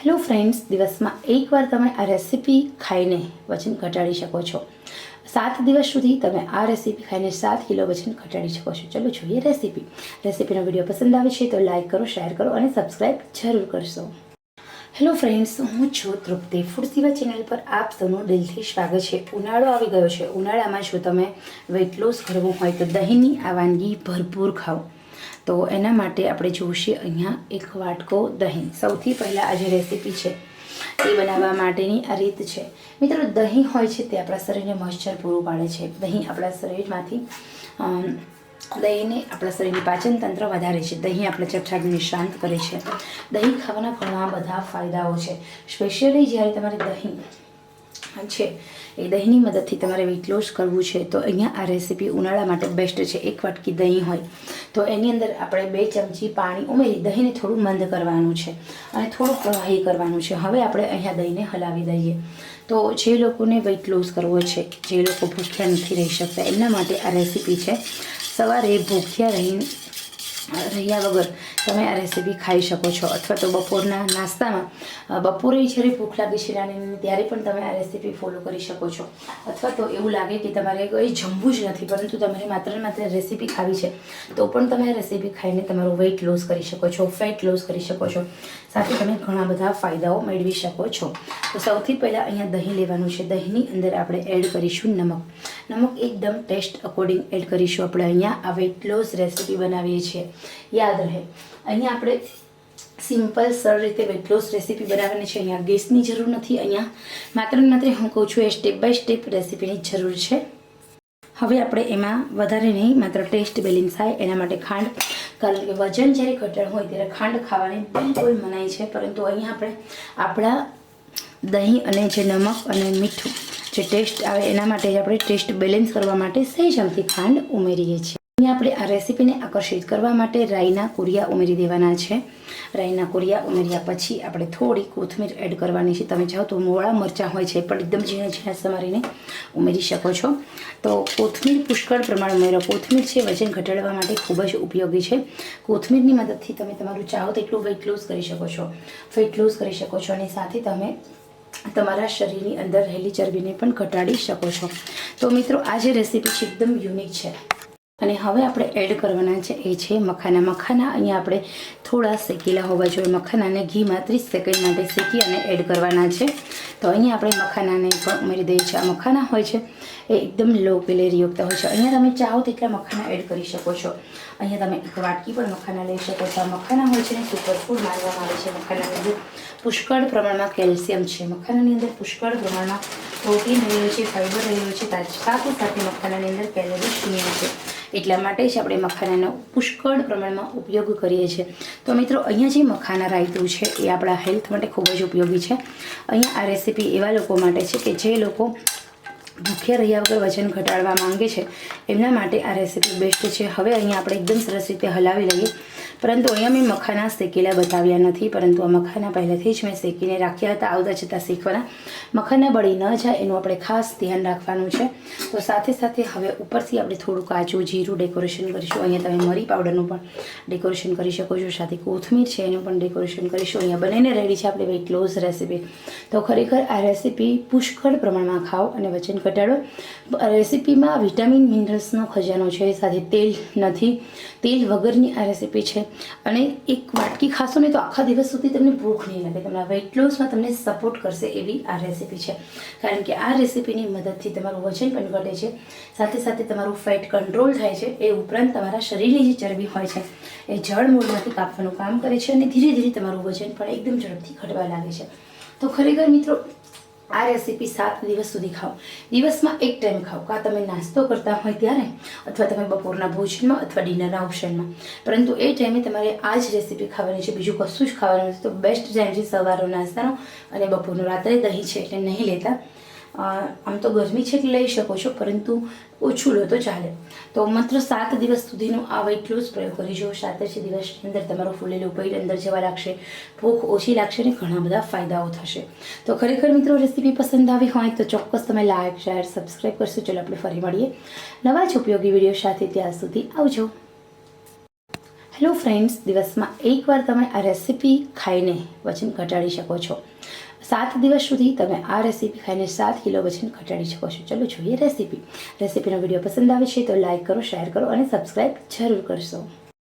Hello friends દિવસમાં એકવાર તમે આ રેસીપી ખાઈને વજન ઘટાડી શકો છો. સાત દિવસ સુધી તમે આ રેસીપી ખાઈને સાત કિલો વજન ઘટાડી શકો છો. ચલો જોઈએ રેસીપી રેસીપીનો વીડિયો પસંદ આવે છે તો લાઇક કરો શેર કરો અને સબસ્ક્રાઈબ જરૂર કરશો. હેલો ફ્રેન્ડ્સ હું છું તૃપ્તિ. ફૂડ સિવા ચેનલ પર આપ સૌનું દિલથી સ્વાગત છે. ઉનાળો આવી ગયો છે. ઉનાળામાં જો તમે વેટ લોસ કરવું હોય તો દહીંની આ વાનગી ભરપૂર ખાઓ. તો એના માટે આપણે જોઈશે અહીંયા એક વાટકો દહીં. સૌથી પહેલાં આ જે રેસીપી છે, એ બનાવવા માટેની આ રીત છે. મિત્રો, દહીં હોય છે તે આપણા શરીરને મોઇશ્ચર પૂરું પાડે છે. દહીં આપણા શરીરમાંથી દહીંને આપણા શરીરની પાચન તંત્ર વધારે છે. દહીં આપણા ચપચાગને શાંત કરે છે. દહીં ખાવાના ઘણા બધા ફાયદાઓ છે. સ્પેશિયલી જ્યારે તમારે દહીં છે. એ દહીંની મદદથી તમારે વેઇટ લોસ કરવું છે, તો અહીંયા આ રેસીપી ઉનાળા માટે બેસ્ટ છે. એક વાટકી દહીં હોય, તો એની અંદર આપણે બે ચમચી પાણી ઉમેરી દહીંને થોડું મંદ કરવાનું છે અને થોડું પ્રવાહી કરવાનું છે. હવે આપણે અહીંયા દહીંને હલાવી દઈએ. તો જે લોકોને વેઇટ લોસ કરવો છે, જે લોકો ભૂખ્યા નથી રહી શકતા, એમના માટે આ રેસીપી છે. સવારે ભૂખ્યા રહી રહ્યા વગર તમે આ રેસીપી ખાઈ શકો છો. અથવા તો બપોરના નાસ્તામાં બપોરે જ્યારે ભૂખ લાગે છે નાની ત્યારે પણ તમે આ રેસીપી ફોલો કરી શકો છો. અથવા તો એવું લાગે કે તમારે કંઈ જમવું જ નથી, પરંતુ તમારે માત્ર ને માત્ર રેસીપી ખાવી છે, તો પણ તમે આ રેસીપી ખાઈને તમારું વેઇટ લોસ કરી શકો છો ફેટ લોસ કરી શકો છો. સાથે તમે ઘણા બધા ફાયદાઓ મેળવી શકો છો. તો સૌથી પહેલાં અહીંયા દહીં લેવાનું છે. દહીંની અંદર આપણે એડ કરીશું નમક. નમક એકદમ ટેસ્ટ અકોર્ડિંગ એડ કરીશું આપણે અહીંયા. આ વેટ લોસ રેસીપી બનાવીએ છીએ. યાદ રહે. અહીંયા આપણે સિમ્પલ સરળ રીતે વેટ લોસ રેસીપી બનાવવાની છે. અહીંયા ગેસની જરૂર નથી. અહીંયા માત્ર માત્ર હું કહું છું, એ સ્ટેપ બાય સ્ટેપ રેસીપીની જરૂર છે. હવે આપણે એમાં વધારે નહીં, માત્ર ટેસ્ટ બેલેન્સ થાય. એના માટે ખાંડ, કારણ કે વજન જ્યારે ઘટાડવું હોય ત્યારે ખાંડ ખાવાની બિલકુલ મનાઈ છે. પરંતુ અહીંયા આપણે આપણા દહીં અને જે નમક અને મીઠું જે ટેસ્ટ આવે એના માટે જ આપણે ટેસ્ટ બેલેન્સ કરવા માટે સહી ચમચી ખાંડ ઉમેરીએ છીએ. અહીંયા આપણે આ રેસીપીને આકર્ષિત કરવા માટે રાઈના કુરિયા ઉમેરી દેવાના છે. રાઈના કુરિયા ઉમેર્યા પછી આપણે થોડી કોથમીર એડ કરવાની છે. તમે ચાહો તો મોળા મરચાં હોય છે, પણ એકદમ ઝીણા ઝીણા સમારીને ઉમેરી શકો છો. તો કોથમીર પુષ્કળ પ્રમાણે ઉમેરો. કોથમીર છે વજન ઘટાડવા માટે ખૂબ જ ઉપયોગી છે. કોથમીરની મદદથી તમે તમારું ચાહો તેટલું વેઇટ લૂઝ કરી શકો છો. વેઇટ લૂઝ કરી શકો છો અને સાથે તમે તમારા શરીરની અંદર રહેલી ચરબીને પણ ઘટાડી શકો છો. તો મિત્રો, આ જે રેસીપી છે, એકદમ યુનિક છે. અને હવે આપણે એડ કરવાના છે, એ છે મખાના. મખાના અહીંયા આપણે થોડા શેકેલા હોવા જોઈએ. મખાનાને ઘીમાં ત્રીસ સેકન્ડ માટે શેકી અને એડ કરવાના છે. તો અહીંયા આપણે મખાનાને પણ ઉમેરી દઈએ છીએ. આ મખાના હોય છે એ એકદમ લો કેલેરીયુક્ત હોય છે. અહીંયા તમે ચાહો તેટલા મખાના એડ કરી શકો છો. અહીંયા તમે એક વાટકી પણ મખાના લઈ શકો છો. આ મખાના હોય છે ને સુપરફૂડ માનવામાં આવે છે મખાનાની અંદર. પુષ્કળ પ્રમાણમાં કેલ્શિયમ છે. મખાનાની અંદર પુષ્કળ પ્રમાણમાં પ્રોટીન રહ્યું છે ફાઈબર રહ્યું છે સાથે સાથે મખાનાની અંદર કેલરી શૂન્ય છે. એટલા માટે જ આપણે મખાનાનો પુષ્કળ પ્રમાણમાં ઉપયોગ કરીએ છીએ. તો મિત્રો, અહીંયા જે મખાના રાયતું છે, એ આપણા હેલ્થ માટે ખૂબ જ ઉપયોગી છે. અહીંયા આ રેસીપી એવા લોકો માટે છે કે જે લોકો ભૂખ્યા રહ્યા વગર વજન ઘટાડવા માંગે છે, એમના માટે આ રેસીપી બેસ્ટ છે. હવે અહીંયા આપણે એકદમ સરસ રીતે હલાવી લઈએ. પરંતુ અહીંયા મેં મખાના શેકેલા બતાવ્યા નથી, પરંતુ આ મખાના પહેલેથી જ મેં શેકીને રાખ્યા હતા, આવતા જતાં શેકવાના. મખાના બળી ન જાય એનું આપણે ખાસ ધ્યાન રાખવાનું છે. તો સાથે સાથે હવે ઉપરથી આપણે થોડું કાચું જીરું ડેકોરેશન કરીશું. અહીંયા તમે મરી પાવડરનું પણ ડેકોરેશન કરી શકો છો, સાથે કોથમીર છે એનું પણ ડેકોરેશન કરીશું. અહીંયા બનીને રેડી છે આપણે વેઇટ લોસ રેસીપી તો ખરેખર આ રેસીપી પુષ્કળ પ્રમાણમાં ખાઓ અને વજન ઘટાડો. રેસીપીમાં વિટામિન મિનરલ્સનો ખજાનો છે, સાથે તેલ નથી. તેલ વગરની આ રેસીપી છે અને એક વાટકી ખાશો ને તો આખા દિવસ સુધી તમને ભૂખ નહીં લાગે. તમારા વેઇટ લોસમાં તમને સપોર્ટ કરશે એવી આ રેસીપી છે. કારણ કે આ રેસીપીની મદદથી તમારું વજન પણ ઘટે છે. સાથે સાથે તમારું ફેટ કંટ્રોલ થાય છે. એ ઉપરાંત તમારા શરીરની જે ચરબી હોય છે, એ જળ મૂળમાંથી કાપવાનું કામ કરે છે અને ધીરે ધીરે તમારું વજન પણ એકદમ ઝડપથી ઘટવા લાગે છે. તો ખરેખર મિત્રો આ રેસીપી સાત દિવસ સુધી ખાઓ. દિવસમાં એક ટાઈમ ખાઓ. કાં તમે નાસ્તો કરતા હોય ત્યારે, અથવા તમે બપોરના ભોજનમાં, અથવા ડિનરના ઓપ્શનમાં પરંતુ એ ટાઈમે તમારે આ જ રેસીપી ખાવાની છે. બીજું કશું જ ખાવાનું નથી. તો બેસ્ટ ટાઈમ છે સવારનો નાસ્તાનો અને બપોરનો. રાત્રે દહીં છે એટલે નહીં લેતા. આમ તો ગરમી છે એટલે લઈ શકો છો, પરંતુ ઓછું લો તો ચાલે. તો માત્ર સાત દિવસ સુધીનો આ વેઇટ લોસ પ્રયોગ કરી જુઓ સાત જ દિવસની અંદર તમારું ફૂલેલું પેટ અંદર જવા લાગશે. ભૂખ ઓછી લાગશે અને ઘણા બધા ફાયદાઓ થશે. તો ખરેખર મિત્રો રેસીપી પસંદ આવી હોય તો ચોક્કસ તમે લાઈક શેર સબસ્ક્રાઈબ કરશો. ચલો આપણે ફરી મળીએ નવા જ ઉપયોગી વીડિયો સાથે ત્યાં સુધી આવજો. હેલો ફ્રેન્ડ્સ દિવસમાં એકવાર તમે આ રેસીપી ખાઈને વજન ઘટાડી શકો છો. સાત દિવસ સુધી તમે આ રેસીપી ખાઈને સાત કિલો વજન ઘટાડી શકો છો. ચલો જોઈએ રેસીપી રેસીપીનો વીડિયો પસંદ આવે છે તો લાઈક કરો શેર કરો અને સબસ્ક્રાઈબ જરૂર કરશો.